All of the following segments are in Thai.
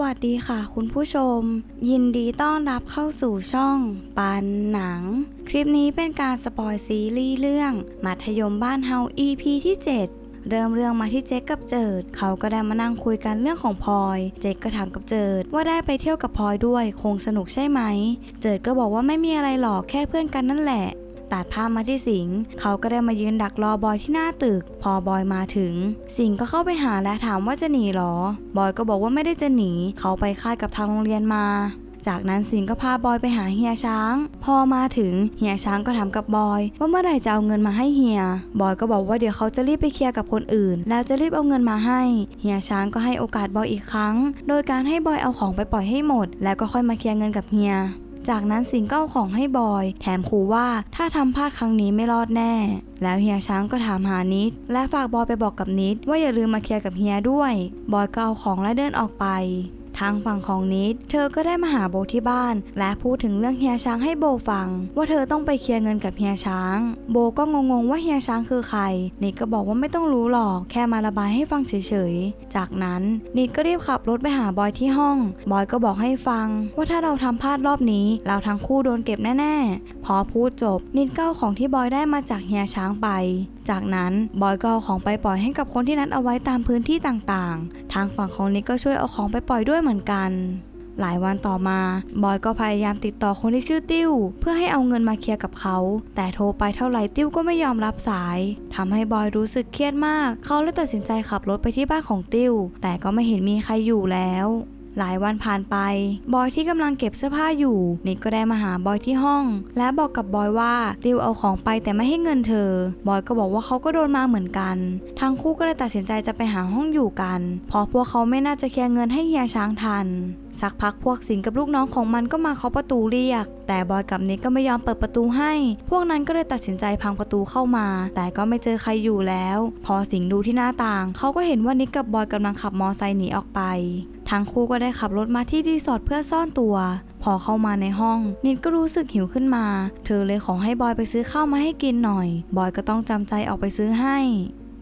วัสดีค่ะคุณผู้ชม ยินดีต้อนรับเข้าสู่ช่องปันหนัง คลิปนี้เป็นการสปอยซีรีส์เรื่อง มัธยมบ้านเฮา EP ที่ 7 เริ่มเรื่องมาที่เจ๊กกับเจิด เขาก็ได้มานั่งคุยกันเรื่องของพลอย เจ๊กก็ถามกับเจิดว่าได้ไปเที่ยวกับพลอยด้วยคงสนุกใช่ไหม เจิดก็บอกว่าไม่มีอะไรหรอกแค่เพื่อนกันนั่นแหละ ตัดภาพมาที่สิงเขาก็ได้มายืนดักรอบอยที่หน้าตึก พอบอยมาถึง สิงก็เข้าไปหาและถามว่าจะหนีหรอ บอยก็บอกว่าไม่ได้จะหนี เขาไปค่ายกับทางโรงเรียนมาจากนั้นสิงก็พาบอยไปหาเฮียช้าง พอมาถึงเฮียช้างก็ถามกับบอย ว่าเมื่อไหร่จะเอาเงินมาให้เฮีย บอยก็บอกว่าเดี๋ยวเขาจะรีบไปเคลียร์กับคนอื่น แล้วจะรีบเอาเงินมาให้ เฮียช้างก็ให้โอกาสบอยอีกครั้ง โดยการให้บอยเอาของไปปล่อยให้หมด แล้วก็ค่อยมาเคลียร์เงินกับเฮีย จากนั้นสิงห์ก็เอาของให้บอย แถมขู่ว่าถ้าทำพลาดครั้งนี้ไม่รอดแน่ แล้วเฮียช้างก็ถามหานิด และฝากบอยไปบอกกับนิด ว่าอย่าลืมมาเคลียร์กับเฮียด้วย บอยก็เอาของและเดินออกไป ทางฝั่งของนิดเธอก็ได้มาหาโบที่บ้าน และพูดถึงเรื่องเฮียช้างให้โบฟัง ว่าเธอต้องไปเคลียร์เงินกับเฮียช้าง โบก็งงๆว่าเฮียช้างคือใคร นิดก็บอกว่าไม่ต้องรู้หรอกแค่มาระบายให้ฟังเฉยๆ จากนั้นนิดก็รีบขับรถไปหาบอยที่ห้อง บอยก็บอกให้ฟัง ว่าถ้าเราทำพลาดรอบนี้ เราทั้งคู่โดนเก็บแน่ๆ พอพูดจบนิดก็เอาของที่บอยได้มาจากเฮียช้างไป จากนั้นบอยก็เอาของไปปล่อยให้กับคนที่นัดเอาไว้ตามพื้นที่ต่างๆ ทางฝั่งของนิดก็ช่วยเอาของไปปล่อยด้วยเหมือนกัน หลายวันต่อมา บอยก็พยายามติดต่อคนที่ชื่อติ้ว เพื่อให้เอาเงินมาเคลียร์กับเขา แต่โทรไปเท่าไหร่ติ้วก็ไม่ยอมรับสายทำให้บอยรู้สึกเครียดมาก เขาเลยตัดสินใจขับรถไปที่บ้านของติ้ว แต่ก็ไม่เห็นมีใครอยู่แล้ว หลายวันผ่านไป บอยที่กำลังเก็บเสื้อผ้าอยู่นิดก็ได้มาหาบอยที่ห้อง และบอกกับบอยว่าติวเอาของไปแต่ไม่ให้เงินเธอ บอยก็บอกว่าเขาก็โดนมาเหมือนกัน ทั้งคู่ก็เลยตัดสินใจจะไปหาห้องอยู่กัน เพราะพวกเขาไม่น่าจะเคลียร์เงินให้เฮียช้างทันสักพักพวกสิงกับลูกน้องของมันก็มาเคาะประตูเรียก แต่บอยกับนิดก็ไม่ยอมเปิดประตูให้ พวกนั้นก็เลยตัดสินใจพังประตูเข้ามา แต่ก็ไม่เจอใครอยู่แล้ว พอสิงดูที่หน้าต่าง เขาก็เห็นว่านิดกับบอยกำลังขับมอไซค์หนีออกไป ทั้งคู่ก็ได้ขับรถมาที่รีสอร์ทเพื่อซ่อนตัว พอเข้ามาในห้อง นิดก็รู้สึกหิวขึ้นมา เธอเลยขอให้บอยไปซื้อข้าวมาให้กินหน่อย บอยก็ต้องจำใจออกไปซื้อให้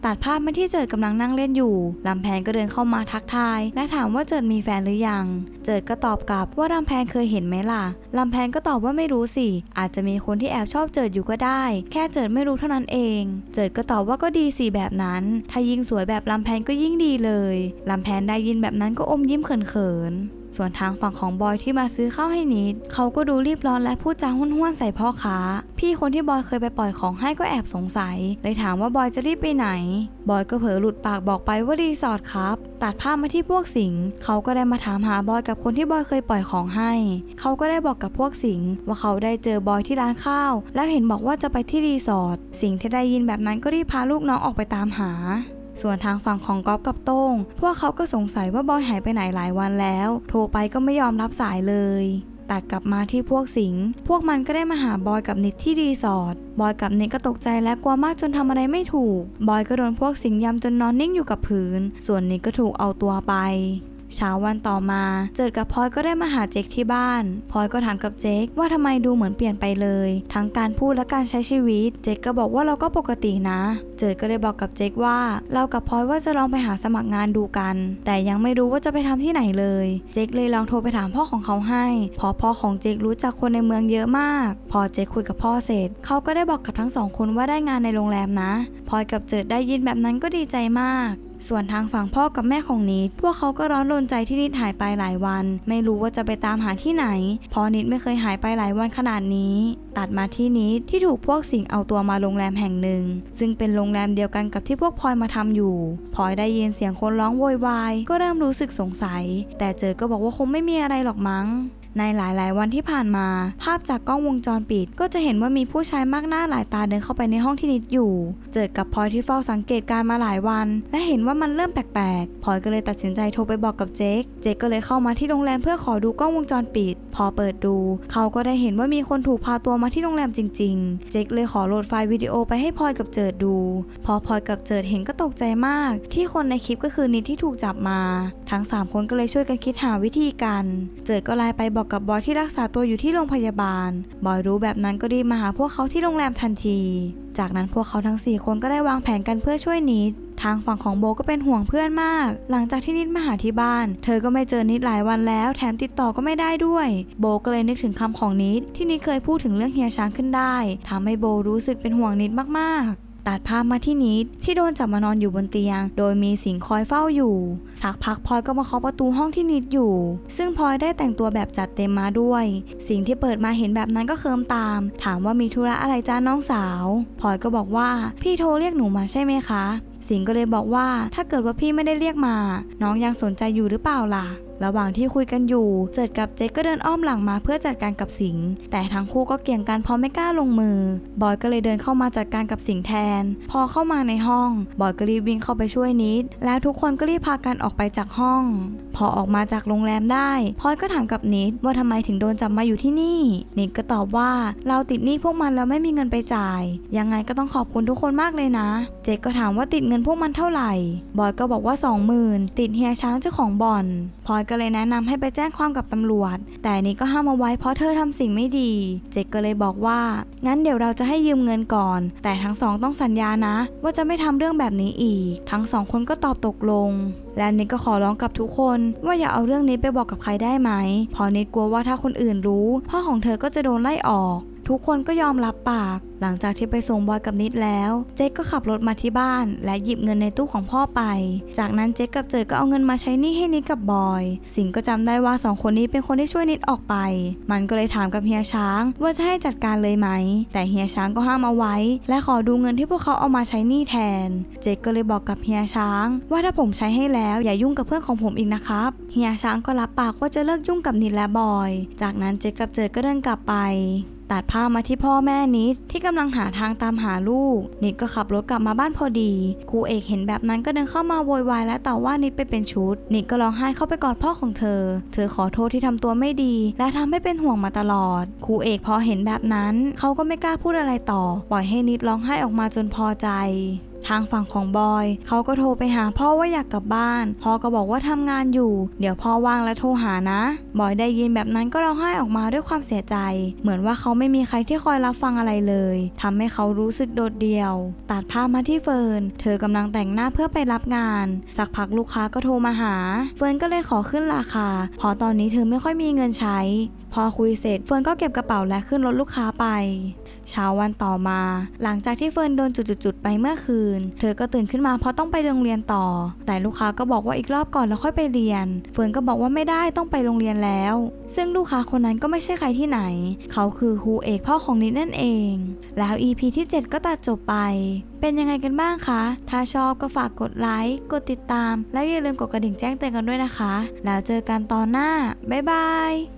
ตัดภาพมาที่เจิดกำลังนั่งเล่นอยู่ลำแพนก็เดินเข้ามาทักทาย และถามว่าเจิดมีแฟนหรือยัง เจิดก็ตอบกลับว่าลำแพนเคยเห็นไหมล่ะลำแพนก็ตอบว่าไม่รู้สิ อาจจะมีคนที่แอบชอบเจิดอยู่ก็ได้ แค่เจิดไม่รู้เท่านั้นเอง เจิดก็ตอบว่าก็ดีสิแบบนั้น ถ้ายิ่งสวยแบบลำแพนก็ยิ่งดีเลยลำแพนได้ยินแบบนั้นก็อมยิ้มเขินๆ ส่วนทางฝั่งของบอยที่มาซื้อข้าวให้นิด เขาก็ดูรีบร้อนและพูดจาห้วนๆใส่พ่อค้า พี่คนที่บอยเคยไปปล่อยของให้ก็แอบสงสัย เลยถามว่าบอยจะรีบไปไหน บอยก็เผลอหลุดปากบอกไปว่ารีสอร์ทครับ ตัดภาพมาที่พวกสิงเขาก็ได้มาถามหาบอยกับคนที่บอยเคยปล่อยของให้ เขาก็ได้บอกกับพวกสิงว่าเขาได้เจอบอยที่ร้านข้าว แล้วเห็นบอกว่าจะไปที่รีสอร์ทสิงที่ได้ยินแบบนั้นก็รีบพาลูกน้องออกไปตามหา ส่วนทางฝั่งของก๊อฟกับโต้ง พวกเขาก็สงสัยว่าบอยหายไปไหนหลายวันแล้ว โทรไปก็ไม่ยอมรับสายเลยตัดกลับมาที่พวกสิง พวกมันก็ได้มาหาบอยกับนิดที่รีสอร์ท บอยกับนิดก็ตกใจและกลัวมากจนทำอะไรไม่ถูก บอยก็โดนพวกสิงยำจนนอนนิ่งอยู่กับพื้น ส่วนนิดก็ถูกเอาตัวไป เช้าวันต่อมา เจิดกับพลอยก็ได้มาหาเจคที่บ้านพลอยก็ถามกับเจคว่าทำไมดูเหมือนเปลี่ยนไปเลย ทั้งการพูดและการใช้ชีวิต เจคก็บอกว่าเราก็ปกตินะ เจิดก็เลยบอกกับเจคว่า เรากับพลอยว่าจะลองไปหาสมัครงานดูกัน แต่ยังไม่รู้ว่าจะไปทำที่ไหนเลย เจคเลยลองโทรไปถามพ่อของเขาให้เพราะพ่อของเจครู้จักคนในเมืองเยอะมาก พอเจคคุยกับพ่อเสร็จ เขาก็ได้บอกกับทั้งสองคนว่าได้งานในโรงแรมนะพลอยกับเจิดได้ยินแบบนั้นก็ดีใจมาก ส่วนทางฝั่งพ่อกับแม่ของนิด พวกเขาก็ร้อนรนใจที่นิดหายไปหลายวัน ไม่รู้ว่าจะไปตามหาที่ไหน เพราะนิดไม่เคยหายไปหลายวันขนาดนี้ ตัดมาที่นิดที่ถูกพวกสิงเอาตัวมาโรงแรมแห่งหนึ่ง ซึ่งเป็นโรงแรมเดียวกันกับที่พวกพลอยมาทำอยู่พลอยได้ยินเสียงคนร้องโวยวายก็เริ่มรู้สึกสงสัย แต่เจอก็บอกว่าคงไม่มีอะไรหรอกมั้ง ในหลายๆ วันที่ผ่านมา ภาพจากกล้องวงจรปิด ก็จะเห็นว่ามีผู้ชายมากหน้าหลายตาเดินเข้าไปในห้องที่นิดอยู่ เจอกับพลอยที่เฝ้าสังเกตการณ์มาหลายวัน และเห็นว่ามันเริ่มแปลกๆพลอยก็เลยตัดสินใจโทรไปบอกกับเจคเจคก็เลยเข้ามาที่โรงแรมเพื่อขอดูกล้องวงจรปิด พอเปิดดู เขาก็ได้เห็นว่ามีคนถูกพาตัวมาที่โรงแรมจริง ๆ เจคเลยขอโหลดไฟล์วิดีโอไปให้พลอยกับเจิดดู พอพลอยกับเจิดเห็นก็ตกใจมาก ที่คนในคลิปก็คือนิดที่ถูกจับมา ทั้งสามคนก็เลยช่วยกันคิดหาวิธีกัน เจิดก็ไลน์ไปบอกกับบอยที่รักษาตัวอยู่ที่โรงพยาบาล บอยรู้แบบนั้นก็รีบมาหาพวกเขาที่โรงแรมทันที จากนั้นพวกเขาทั้ง 4 คนก็ได้วางแผนกันเพื่อช่วยนิด ทางฝั่งของโบก็เป็นห่วงเพื่อนมาก หลังจากที่นิดมาหาที่บ้าน เธอก็ไม่เจอนิดหลายวันแล้ว แถมติดต่อก็ไม่ได้ด้วย โบก็เลยนึกถึงคำของนิดที่นิดเคยพูดถึงเรื่องเฮียช้างขึ้นได้ทำให้โบรู้สึกเป็นห่วงนิดมากๆ ตัดภาพมาที่นิดที่โดนจับมานอนอยู่บนเตียง โดยมีสิงคอยเฝ้าอยู่ สักพักพลอยก็มาเคาะประตูห้องที่นิดอยู่ ซึ่งพลอยได้แต่งตัวแบบจัดเต็มมาด้วย สิ่งที่เปิดมาเห็นแบบนั้นก็เคิมตาม ถามว่ามีธุระอะไรจ้าน้องสาวพลอยก็บอกว่าพี่โทรเรียกหนูมาใช่ไหมคะ สิงก็เลยบอกว่าถ้าเกิดว่าพี่ไม่ได้เรียกมา น้องยังสนใจอยู่หรือเปล่าล่ะ ระหว่างที่คุยกันอยู่เจิดกับเจ๊ก็เดินอ้อมหลังมาเพื่อจัดการกับสิงห์แต่ทั้งคู่ก็เกี่ยงกันเพราะไม่กล้าลงมือ บอยก็เลยเดินเข้ามาจัดการกับสิงห์แทน พอเข้ามาในห้อง บอยก็รีบวิ่งเข้าไปช่วยนิด แล้วทุกคนก็รีบพากันออกไปจากห้อง พอออกมาจากโรงแรมได้พอยก็ถามกับนิดว่าทำไมถึงโดนจับมาอยู่ที่นี่ นิดก็ตอบว่าเราติดหนี้พวกมันแล้วไม่มีเงินไปจ่าย ยังไงก็ต้องขอบคุณทุกคนมากเลยนะ เจก็ถามว่าติดเงินพวกมันเท่าไหร่ บอยก็บอกว่า 20,000 ติดเฮียช้างเจ้าของบ่อนพอยก็เลยแนะนำให้ไปแจ้งความกับตำรวจ แต่นิดก็ห้ามเอาไว้เพราะเธอทำสิ่งไม่ดี เจก็เลยบอกว่า งั้นเดี๋ยวเราจะให้ยืมเงินก่อน แต่ทั้งสองต้องสัญญานะ ว่าจะไม่ทำเรื่องแบบนี้อีก ทั้งสองคนก็ตอบตกลง แล้วนิดก็ขอร้องกับทุกคนว่าอย่าเอาเรื่องนี้ไปบอกกับใครได้ไหมเพราะนิดกลัวว่าถ้าคนอื่นรู้พ่อของเธอก็จะโดนไล่ออก ทุกคนก็ยอมรับปาก หลังจากที่ไปส่งบอยกับนิดแล้ว เจ๊กก็ขับรถมาที่บ้าน และหยิบเงินในตู้ของพ่อไป จากนั้นเจ๊กกับเจอก็เอาเงินมาใช้หนี้ให้นิดกับบอย สิงก็จำได้ว่าสองคนนี้เป็นคนที่ช่วยนิดออกไป มันก็เลยถามกับเฮียช้าง ว่าจะให้จัดการเลยไหม แต่เฮียช้างก็ห้ามเอาไว้ และขอดูเงินที่พวกเขาเอามาใช้หนี้แทน เจ๊กก็เลยบอกกับเฮียช้าง ว่าถ้าผมใช้ให้แล้วอย่ายุ่งกับเพื่อนของผมอีกนะครับเฮียช้างก็รับปากว่าจะเลิกยุ่งกับนิดและบอย จากนั้นเจ๊กกับเจอก็เดินกลับไป ตัดภาพมาที่พ่อแม่นิดที่กำลังหาทางตามหาลูก นิดก็ขับรถกลับมาบ้านพอดีครูเอกเห็นแบบนั้นก็เดินเข้ามาโวยวายและต่อว่านิดไปเป็นชุด นิดก็ร้องไห้เข้าไปกอดพ่อของเธอ เธอขอโทษที่ทำตัวไม่ดี และทำให้เป็นห่วงมาตลอดครูเอกพอเห็นแบบนั้น เขาก็ไม่กล้าพูดอะไรต่อ ปล่อยให้นิดร้องไห้ออกมาจนพอใจ ทางฝั่งของบอยเขาก็โทรไปหาพ่อว่าอยากกลับบ้าน พ่อก็บอกว่าทำงานอยู่ เดี๋ยวพ่อว่างแล้วโทรหานะ บอยได้ยินแบบนั้นก็ร้องไห้ออกมาด้วยความเสียใจ เหมือนว่าเขาไม่มีใครที่คอยรับฟังอะไรเลยทำให้เขารู้สึกโดดเดี่ยว ตัดภาพมาที่เฟิร์น เธอกำลังแต่งหน้าเพื่อไปรับงาน สักพักลูกค้าก็โทรมาหา เฟิร์นก็เลยขอขึ้นราคาเพราะตอนนี้เธอไม่ค่อยมีเงินใช้ พอคุยเสร็จเฟิร์นก็เก็บกระเป๋าและขึ้นรถลูกค้าไป เช้าวันต่อมา หลังจากที่เฟิร์นโดนจุดๆไปเมื่อคืน เธอก็ตื่นขึ้นมาเพราะต้องไปโรงเรียนต่อ แต่ลูกค้าก็บอกว่าอีกรอบก่อนแล้วค่อยไปเรียน เฟิร์นก็บอกว่าไม่ได้ต้องไปโรงเรียนแล้ว ซึ่งลูกค้าคนนั้นก็ไม่ใช่ใครที่ไหน เขาคือครูเอกพ่อของนิดนั่นเอง แล้ว EP ที่ 7 ก็ตัดจบไป เป็นยังไงกันบ้างคะ ถ้าชอบก็ฝากกดไลค์กดติดตาม และอย่าลืมกดกระดิ่งแจ้งเตือนกันด้วยนะคะ แล้วเจอกันตอนหน้าบ๊ายบาย